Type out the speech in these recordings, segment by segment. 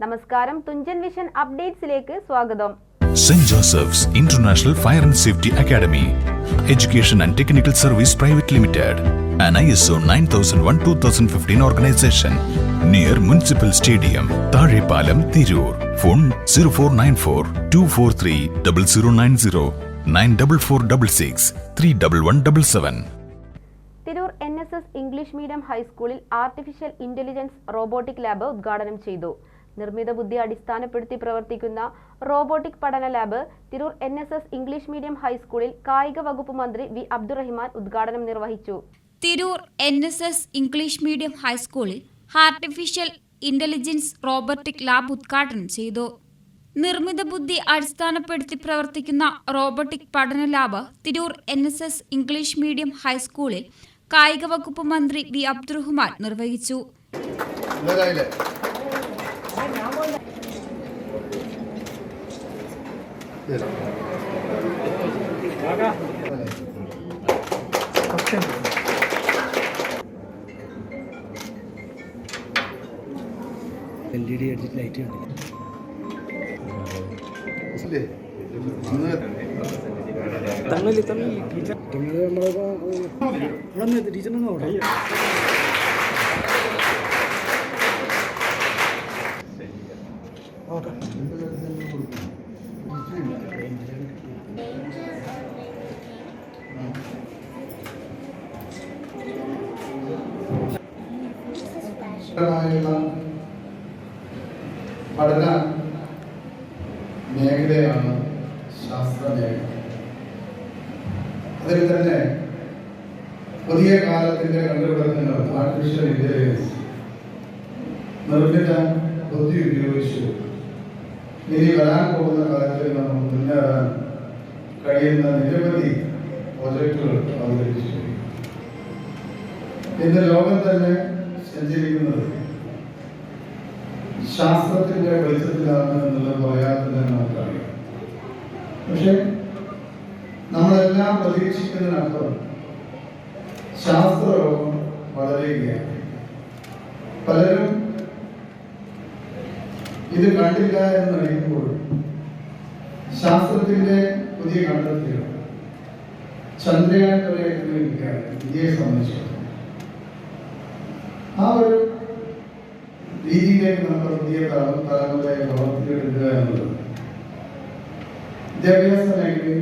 നമസ്കാരം തുഞ്ചൻ വിഷൻ അപ്ഡേറ്റ്സിലേക്ക് സ്വാഗതം St. Joseph's International Fire and Safety Academy, Education and Technical Service Private Limited, an ISO 9001-2015 organization, near Municipal Stadium, Tarepalam, Tirur. Phone 0494-243-0090, 94466 31177. Tirur N S S English medium ഹൈസ്കൂളിൽ artificial intelligence robotic lab ഉദ്ഘാടനം ചെയ്തു നിർമ്മിത ബുദ്ധി അടിസ്ഥാനപ്പെടുത്തി പ്രവർത്തിക്കുന്ന robotic പഠന lab Tirur N S S English medium ഹൈസ്കൂളിൽ കായിക വകുപ്പ് മന്ത്രി വി അബ്ദുറഹിമാൻ ഉദ്ഘാടനം നിർവഹിച്ചു. Tirur N S S English medium ഹൈസ്കൂളിൽ ആർട്ടിഫിഷ്യൽ ഇന്റലിജൻസ് റോബോട്ടിക് ലാബ് ഉദ്ഘാടനം ചെയ്തു. നിർമ്മിത ബുദ്ധി അടിസ്ഥാനപ്പെടുത്തി പ്രവർത്തിക്കുന്ന റോബോട്ടിക് പഠന lab Tirur N S S English medium ഹൈസ്കൂളിൽ കായിക വകുപ്പ് മന്ത്രി വി അബ്ദുറഹ്മാൻ നിർവഹിച്ചു. എൽ ഇ ഡി അടിച്ചിട്ട് ലൈറ്റ് കണ്ടില്ല തമിഴിൽ തമിഴ് ടീച്ചർ തമിഴ് നമ്മളിപ്പോൾ ഇവിടെ നിന്ന് ടീച്ചറിനെ ശക്തമായുള്ള പഠന മേഖലയാണ് ശാസ്ത്ര മേഖല. അതിൽ തന്നെ പുതിയ കാലത്തിന്റെ കണ്ടുപിടുത്തങ്ങൾ ആർട്ടിഫിഷ്യൽ ഇന്റലിജൻസ് നിർമ്മിത ബുദ്ധി ഉപയോഗിച്ചു. ഇനി വരാൻ പോകുന്ന കാലത്തിൽ നമ്മൾ മുന്നേറാൻ കഴിയുന്ന നിരവധി പ്രോജക്റ്റുകൾ അവതരിപ്പിച്ചു ഇന്ന് ലോകം തന്നെ സഞ്ചരിക്കുന്നത്. ശാസ്ത്രത്തിന്റെ വെളിച്ചത്തിലാണ് എന്നുള്ളത് പറയാതെ നമുക്കറിയാം. പക്ഷെ നമ്മളെല്ലാം പ്രതീക്ഷിക്കുന്നതിനർത്ഥം ശാസ്ത്രലോകം വളരുകയാണ്. പലരും ഇത് കണ്ടില്ല എന്നറിയുമ്പോൾ ശാസ്ത്രത്തിന്റെ പുതിയ കണ്ടെത്തലുകൾ ചന്ദ്രയാൻ എത്തിയിരിക്കുകയാണ് ഇന്ത്യയെ സംബന്ധിച്ചിടത്തോളം ആ ഒരു രീതിയിലേക്ക് നമ്മുടെ പുതിയ തല- തലമുറയെ വളർത്തിയെടുക്കുക എന്നുള്ളത്. വിദ്യാഭ്യാസ മേഖലയിൽ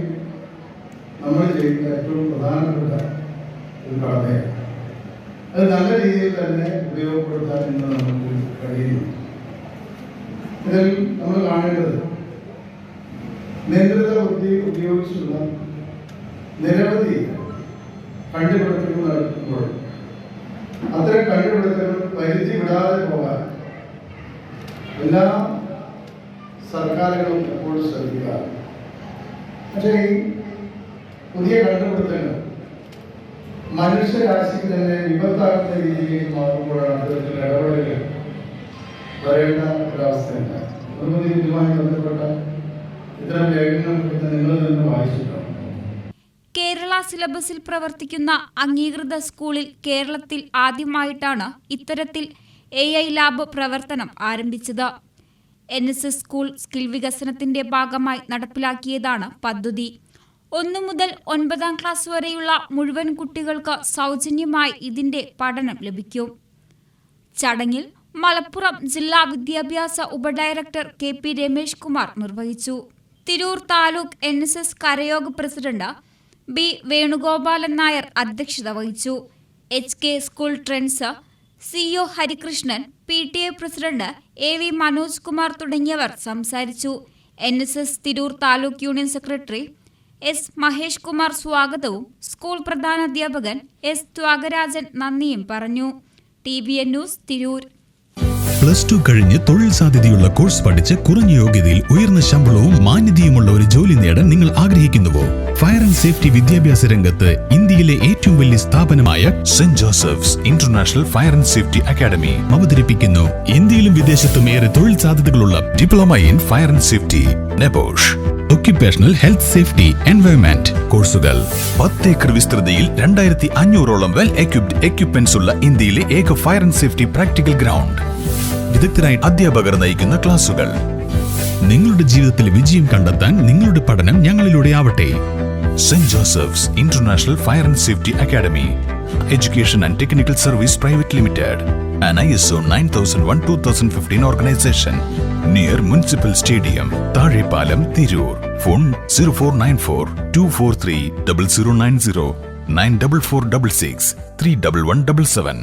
നമ്മൾ ചെയ്യുന്ന ഏറ്റവും പ്രധാനപ്പെട്ട ഒരു കടമയാണ്. അത് നല്ല രീതിയിൽ തന്നെ ഉപയോഗപ്പെടുത്താൻ ഇന്ന് നമുക്ക് കഴിയുന്നു. ഇതിൽ നമ്മൾ കാണേണ്ടത് നിയന്ത്രിത ബുദ്ധി ഉപയോഗിച്ചുള്ള നിരവധി കണ്ടുപിടുത്തങ്ങൾ നടത്തുമ്പോൾ അത്തരം കണ്ടുപിടുത്തങ്ങൾ പരിധി വിടാതെ പോകാൻ എല്ലാ സർക്കാരുകളും എപ്പോഴും ശ്രദ്ധിക്കുക പക്ഷേ ഈ പുതിയ കണ്ടുപിടുത്തങ്ങൾ മനുഷ്യരാശിക്ക് തന്നെ വിപത്താകുന്ന രീതിയിലേക്ക് മാറുമ്പോഴാണ് അത്തരത്തിലുള്ള ഇടപെടലുകൾ വരേണ്ട ഒരവസ്ഥയുണ്ട് ഇതുമായി ബന്ധപ്പെട്ട ഇത്തരം ലേഖനങ്ങൾ നിങ്ങൾ നിന്ന് വായിച്ചിട്ടുണ്ട്? കേരള സിലബസിൽ പ്രവർത്തിക്കുന്ന അംഗീകൃത സ്കൂളിൽ കേരളത്തിൽ ആദ്യമായിട്ടാണ് ഇത്തരത്തിൽ എ ഐ ലാബ് പ്രവർത്തനം ആരംഭിച്ചത്. N S S school skill വികസനത്തിന്റെ ഭാഗമായി നടപ്പിലാക്കിയതാണ് പദ്ധതി. ഒന്നു മുതൽ ഒൻപതാം ക്ലാസ് വരെയുള്ള മുഴുവൻ കുട്ടികൾക്ക് സൗജന്യമായി ഇതിന്റെ പഠനം ലഭിക്കും. ചടങ്ങിൽ മലപ്പുറം ജില്ലാ വിദ്യാഭ്യാസ ഉപഡയറക്ടർ കെ പി രമേഷ് കുമാർ നിർവഹിച്ചു. Tirur taluk N S S കരയോഗ president B Venugopalan Nair അധ്യക്ഷത വഹിച്ചു. H K school trends C O Harikrishnan P T A president A V Manoj Kumar തുടങ്ങിയവർ സംസാരിച്ചു. N S S Tirur taluk union secretary S Mahesh Kumar സ്വാഗതവും school പ്രധാനാധ്യാപകൻ S Thyagarajan നന്ദിയും പറഞ്ഞു. T V N news Tirur. Plus two കഴിഞ്ഞ് തൊഴിൽ സാധ്യതയുള്ള course പഠിച്ച് കുറഞ്ഞ യോഗ്യതയിൽ ഉയർന്ന ശമ്പളവും മാന്യതയുമുള്ള ഒരു ജോലി നേടാൻ നിങ്ങൾ ആഗ്രഹിക്കുന്നുവോ? ഫയർ ആൻഡ് സേഫ്റ്റി വിദ്യാഭ്യാസ രംഗത്ത് ഇന്ത്യയിലെ ഏറ്റവും വലിയ സ്ഥാപനമായ Saint Joseph's international fire and safety academy അവതരിപ്പിക്കുന്നു. ഇന്ത്യയിലും വിദേശത്തും ഏറെ തൊഴിൽ സാധ്യതകളുള്ള diploma in fire and safety NEBOSH occupational health safety environment കോഴ്സുകൾ. പത്ത് ഏക്കർ വിസ്തൃതിയിൽ രണ്ടായിരത്തി അഞ്ഞൂറോളം വെൽ എക്യുപ്ഡ് എക്യുപ്മെന്റ്സ് ഉള്ള ഇന്ത്യയിലെ ഏക fire and safety practical ground വിദഗ്ധരായ അധ്യാപകർ നയിക്കുന്ന ക്ലാസുകൾ. നിങ്ങളുടെ ജീവിതത്തിൽ വിജയം കണ്ടെത്താൻ നിങ്ങളുടെ പഠനം ഞങ്ങളിലൂടെ ആവട്ടെ. Saint Joseph's international fire and safety academy education and technical service private limited an organisation near municipal stadium Thazhepalam Tirur. Phone zero four nine four two four three double zero nine zero nine double four double six three double one double seven